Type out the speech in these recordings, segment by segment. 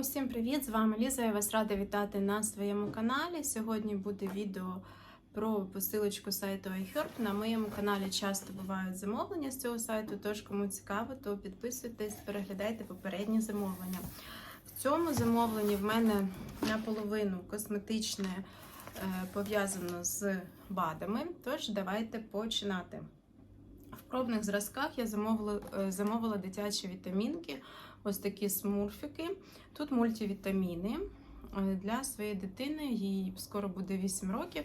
Усім привіт! З вами Ліза. Я вас рада вітати на своєму каналі. Сьогодні буде відео про посилочку сайту iHerb. На моєму каналі часто бувають замовлення з цього сайту, тож кому цікаво, то підписуйтесь, переглядайте попередні замовлення. В цьому замовленні в мене наполовину косметичне е, пов'язано з БАДами. Тож давайте починати. В пробних зразках я замовила, е, замовила дитячі вітамінки. Ось такі смурфики. Тут мультивітаміни е, для своєї дитини, їй скоро буде 8 років.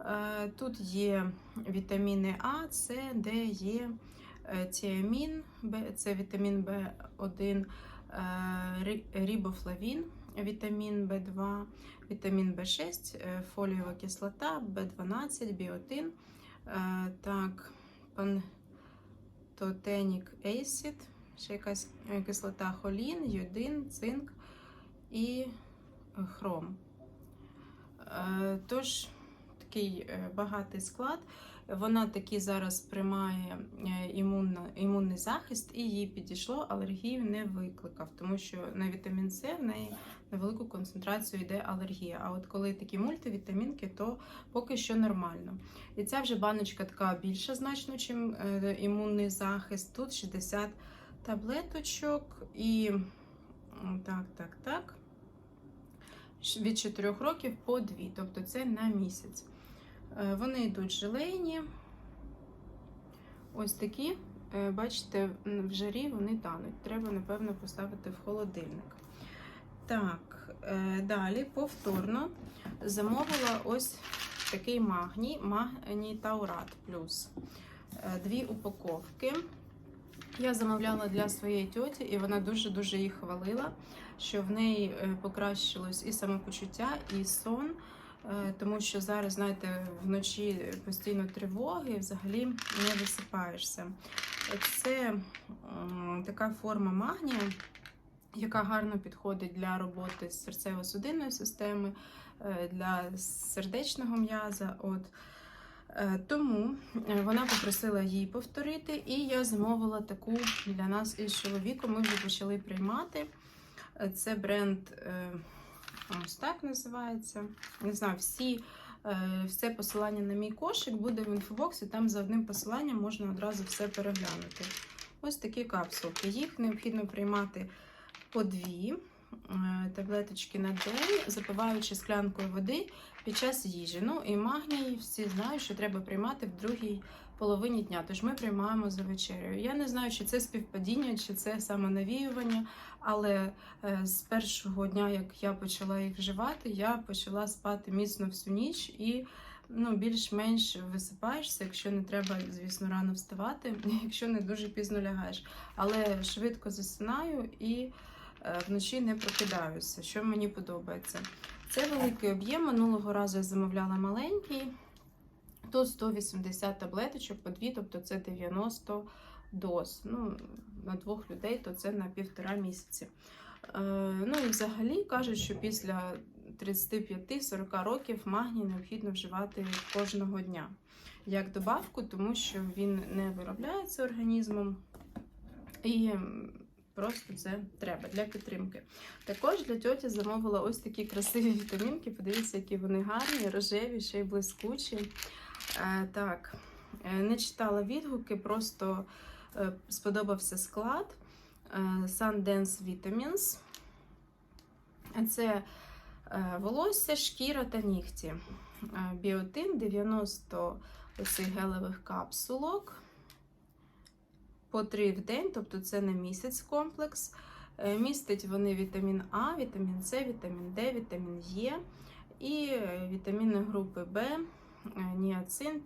Е, Тут є вітаміни А, С, Д, е, тіамін, це вітамін В1, е, ри- рибофлавін, вітамін В2, вітамін В6, е, фолієва кислота, В12, біотин, так, пантотенік acid, ще якась е, кислота холін, йодин, цинк і хром. Е, Тож такий е, багатий склад. Вона таки зараз приймає імунно, імунний захист, і їй підійшло, алергію не викликав, тому що на вітамін С в неї на велику концентрацію йде алергія. А от коли такі мультивітамінки, то поки що нормально. І ця вже баночка така більша значно, ніж імунний захист. Тут 60 таблеточок і так, так, так. Від 4 років по 2, тобто це на місяць. Е, Вони йдуть желейні. Ось такі. Е, Бачите, в жарі вони тануть. Треба, напевно, поставити в холодильник. Так, е, далі повторно замовила ось такий магній, магній Таурат плюс. Е, Дві упаковки. Я замовляла для своєї тьоті, і вона дуже-дуже їх хвалила, що в неї е, покращилось і самопочуття, і сон. Тому що зараз, знаєте, вночі постійно тривоги, взагалі не висипаєшся. Це така форма магнія, яка гарно підходить для роботи з серцево-судинною системою, е, для сердечного м'яза. От. Е, Тому е, вона попросила її повторити, і я замовила таку для нас із чоловіком. Ми вже почали приймати. Це бренд ось так називається. Не знаю, всі, все посилання на мій кошик буде в інфобоксі. Там за одним посиланням можна одразу все переглянути. Ось такі капсулки. Їх необхідно приймати по дві е, таблеточки на день, запиваючи склянкою води під час їжі. Ну і магній всі знають, що треба приймати в другій половині дня. Тож ми приймаємо за вечерею. Я не знаю, чи це співпадіння, чи це самонавіювання, але е, з першого дня, як я почала їх вживати, я почала спати міцно всю ніч і. Ну, більш-менш висипаєшся, якщо не треба, звісно, рано вставати, якщо не дуже пізно лягаєш. Але швидко засинаю і вночі не прокидаюся, що мені подобається. Це великий об'єм. Минулого разу я замовляла маленький. Тут 180 таблеточок по дві, тобто це 90 доз. Ну, на двох людей, то це на півтора місяці. Е, ну і взагалі кажуть, що після 35-40 років магній необхідно вживати кожного дня як добавку, тому що він не виробляється організмом. І просто це треба для підтримки. Також для тьоті замовила ось такі красиві вітамінки. Подивіться, які вони гарні, рожеві, ще й блискучі. Е, так, е, не читала відгуки, просто е, сподобався склад. Е, Sundance Vitamins. Це волосся, шкіра та нігті. Біотин 90 оцих гелевих капсулок по 3 в день, тобто це на місяць комплекс. Е, Містить вони вітамін А, вітамін С, вітамін Д, вітамін Е і е, вітаміни групи Б, е, ніацин,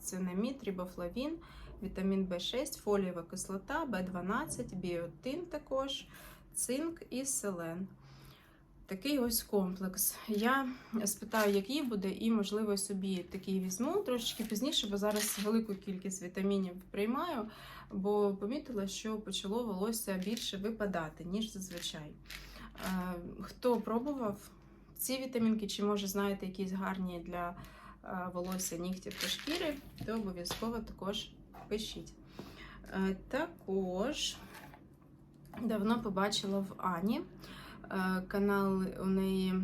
цинамід, рибофлавін, вітамін В6, фолієва кислота, В12, біотин також, цинк і селен. Такий ось комплекс. Я спитаю, який буде, і, можливо, собі такий візьму трошечки пізніше, бо зараз велику кількість вітамінів приймаю, бо помітила, що почало волосся більше випадати, ніж зазвичай. Е, Хто пробував ці вітамінки, чи може знаєте якісь гарні для е, волосся, нігтів та шкіри, то обов'язково також пишіть. Е, Також давно побачила в Ані Канал у неї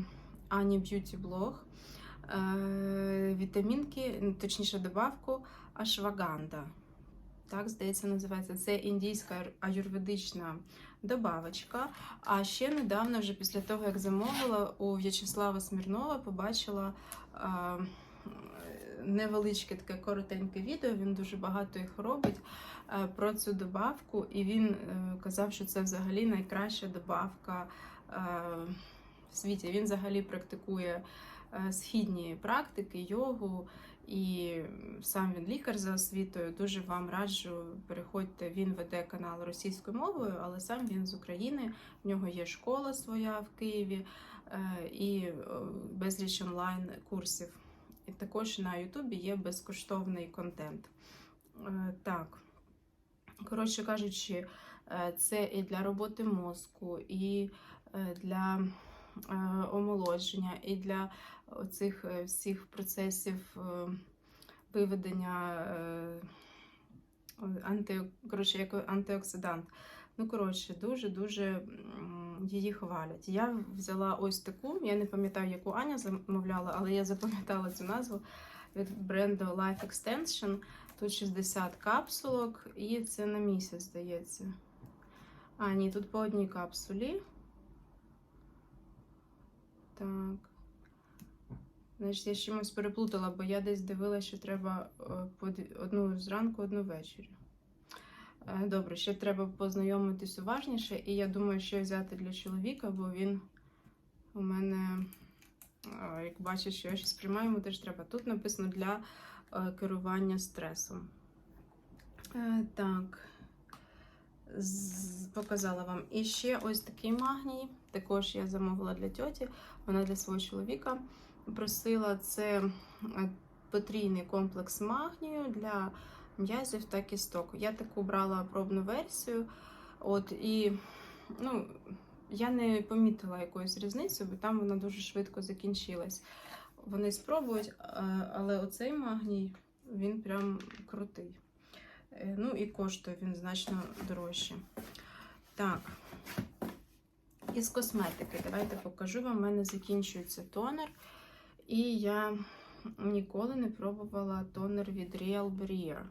Ані Б'юті Блог. Е, Вітамінки, точніше, добавку Ашваганда. Так, здається, називається. Це індійська аюрведична добавочка. А ще недавно, вже після того, як замовила, у В'ячеслава Смірнова побачила а, невеличке таке коротеньке відео. Він дуже багато їх робить про цю добавку, і він е, казав, що це взагалі найкраща добавка в світі. Він взагалі практикує е, східні практики, йогу. І сам він лікар за освітою. Дуже вам раджу. Переходьте. Він веде канал російською мовою, але сам він з України. В нього є школа своя в Києві е, і е, безліч онлайн курсів. І також на Ютубі є безкоштовний контент. Е, Так, коротше кажучи, е, це і для роботи мозку, і е, для е, омолодження, і для оцих е, всіх процесів е, виведення е, анти, коротше, як антиоксидант. Ну, коротше, дуже-дуже її хвалять. Я взяла ось таку, я не пам'ятаю, яку Аня замовляла, але я запам'ятала цю назву від бренду Life Extension. Тут 60 капсулок, і це на місяць, здається. А, ні, тут по одній капсулі. Так. Значить, я з чимось переплутала, бо я десь дивилася, що треба е, одну зранку, одну ввечері. Е, Добре, ще треба познайомитись уважніше, і я думаю, що взяти для чоловіка, бо він у мене, е, як бачить, що я щось приймаю, йому теж треба. Тут написано для керування стресом. Так, показала вам. І ще ось такий магній. Також я замовила для тьоті, вона для свого чоловіка просила це е, потрійний комплекс магнію для м'язів та кісток. Я таку брала пробну версію. От і ну, я не помітила якоїсь різниці, бо там вона дуже швидко закінчилась. Вони спробують, але оцей магній він прям крутий. Е, Ну і коштує він значно дорожче. Так. Із косметики, давайте покажу вам. У мене закінчується тонер. І я ніколи не пробувала тонер від Real Barrier.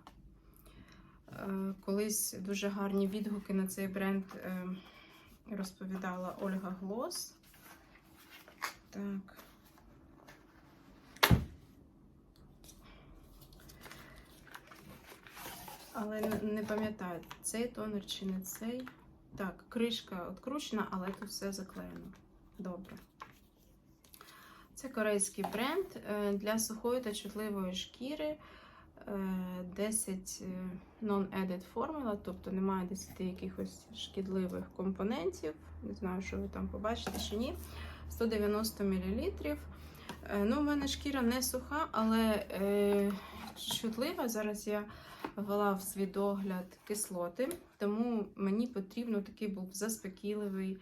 Е, Колись дуже гарні відгуки на цей бренд е, розповідала Ольга Глос. Так. Але не- пам'ятаю, цей тонер чи не цей. Так, кришка відкручена, але тут все заклеєно. Добре. Це корейський бренд е, для сухої та чутливої шкіри. е, 10 е, non-added формула, тобто немає 10 якихось шкідливих компонентів. Не знаю, що ви там побачите чи ні. 190 мл. Ну, у мене шкіра не суха, але е, чутлива. Зараз я ввела в свій догляд кислоти, тому мені потрібно такий був заспокійливий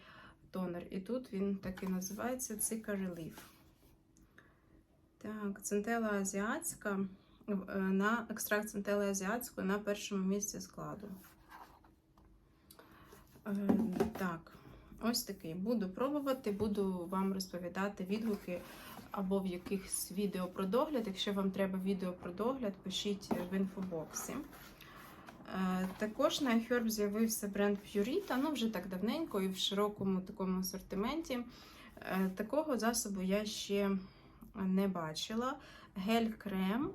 тонер. І тут він так і називається Цика Relief. Так, центела азіатська е, на екстракт центели азіатської на першому місці складу. Е, Так, ось такий. Буду пробувати, буду вам розповідати відгуки або в якихось відео про догляд. Якщо вам треба відео про догляд, пишіть в інфобоксі. Е, Також на iHerb з'явився бренд Purita, ну вже так давненько і в широкому такому асортименті. Е, Такого засобу я ще не бачила. Гель-крем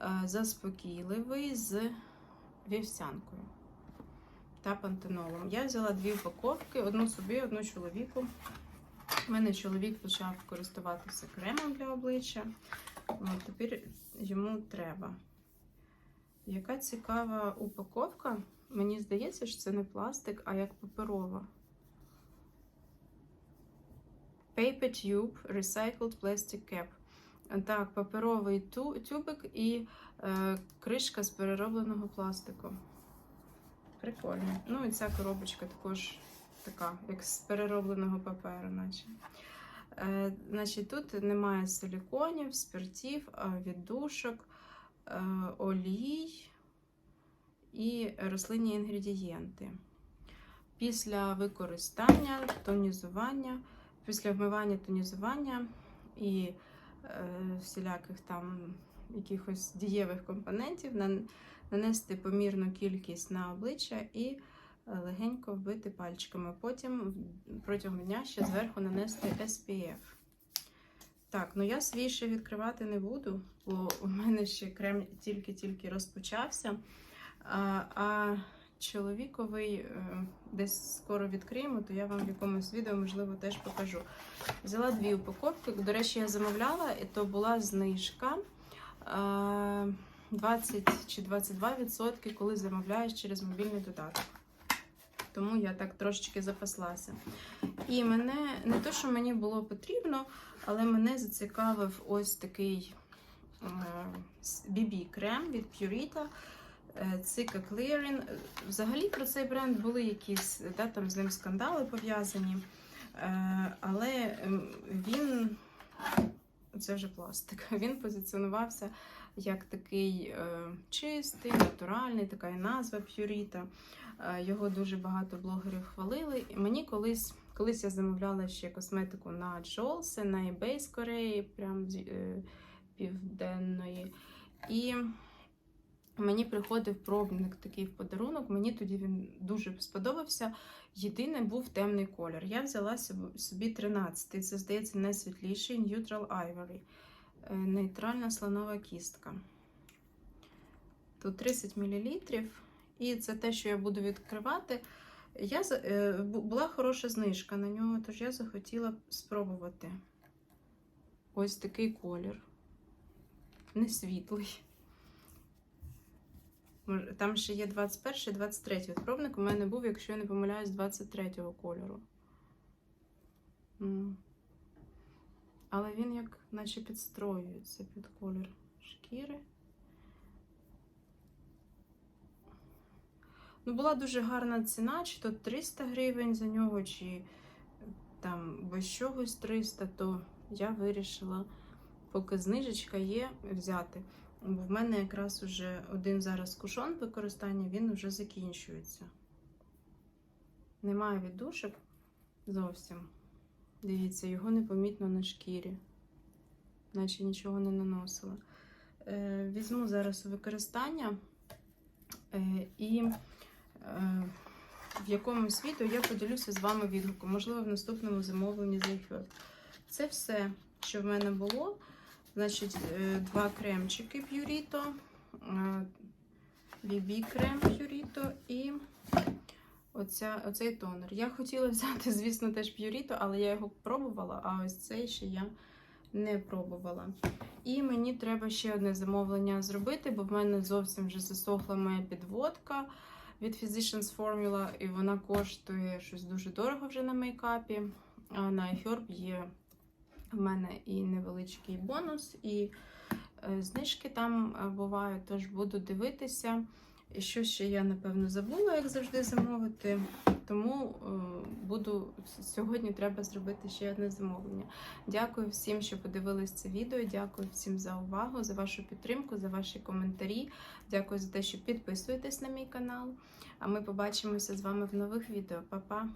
е, заспокійливий з вівсянкою та пантенолом. Я взяла дві упаковки, одну собі, одну чоловіку. У мене чоловік почав користуватися кремом для обличчя. От, тепер йому треба. Яка цікава упаковка. Мені здається, що це не пластик, а як паперова. Paper Tube Recycled Plastic Cap. Так, паперовий тюбик і е, кришка з переробленого пластику. Прикольно. Ну і ця коробочка також така, як з переробленого паперу, наче. Е, значить, тут немає силіконів, спиртів, віддушок, е, олій і рослинні інгредієнти. після використання, тонізування, після вмивання тонізування і е, всіляких там якихось дієвих компонентів нанести помірну кількість на обличчя і легенько вбити пальчиками. Потім протягом дня ще зверху нанести SPF. Так, ну я свій ще відкривати не буду, бо у мене ще крем тільки-тільки розпочався. А, а чоловіковий е, десь скоро відкриємо, то я вам в якомусь відео, можливо, теж покажу. Взяла дві упаковки. До речі, я замовляла, і то була знижка. е, 20 чи 22%, коли замовляєш через мобільний додаток. Тому я так трошечки запаслася. І мене не те, що мені було потрібно, але мене зацікавив ось такий BB крем від Purita. Цика Clearing. Взагалі про цей бренд були якісь да, там з ним скандали пов'язані. Е, Але він, це вже пластик, він позиціонувався як такий е, чистий, натуральний, така і назва Purita. Е, Його дуже багато блогерів хвалили. І мені колись, колись я замовляла ще косметику на Джолсе, на eBay з Кореї, прям з е, південної. І мені приходив пробник такий в подарунок. Мені тоді він дуже сподобався. Єдине був темний колір. Я взяла собі- собі 13 Це, здається, найсвітліший Neutral Ivory. Е, Нейтральна слонова кістка. Тут 30 мл. І це те, що я буду відкривати. Я, е, бу- була хороша знижка на нього, тож я захотіла спробувати ось такий колір. Не світлий. Там ще є 21 23 От пробник у мене був, якщо я не помиляюсь, 23-го кольору. Але він як наче підстроюється під колір шкіри. Ну, була дуже гарна ціна, чи то 300 гривень за нього, чи там без чогось 300, то я вирішила, поки знижечка є, взяти. Бо в мене якраз уже один зараз кушон використання, він вже закінчується. Немає віддушок зовсім. Дивіться, його непомітно на шкірі, наче нічого не наносила. Е, візьму зараз у використання е, і е, в якомусь відео я поділюся з вами відгуком, можливо, в наступному замовленні з iFirst. Це все, що в мене було. Значить, е, два кремчики Purito, е, BB крем Purito і оця, оцей тонер. Я хотіла взяти, звісно, теж Purito, але я його пробувала, а ось цей ще я не пробувала. І мені треба ще одне замовлення зробити, бо в мене зовсім вже засохла моя підводка від Physicians Formula, і вона коштує щось дуже дорого вже на мейкапі. А на iHerb є в мене і невеличкий бонус, і е, знижки там е, бувають, тож буду дивитися. І що ще я, напевно, забула, як завжди, замовити. Тому е, буду сьогодні треба зробити ще одне замовлення. Дякую всім, що подивились це відео. Дякую всім за увагу, за вашу підтримку, за ваші коментарі. Дякую за те, що підписуєтесь на мій канал. А ми побачимося з вами в нових відео. Па-па!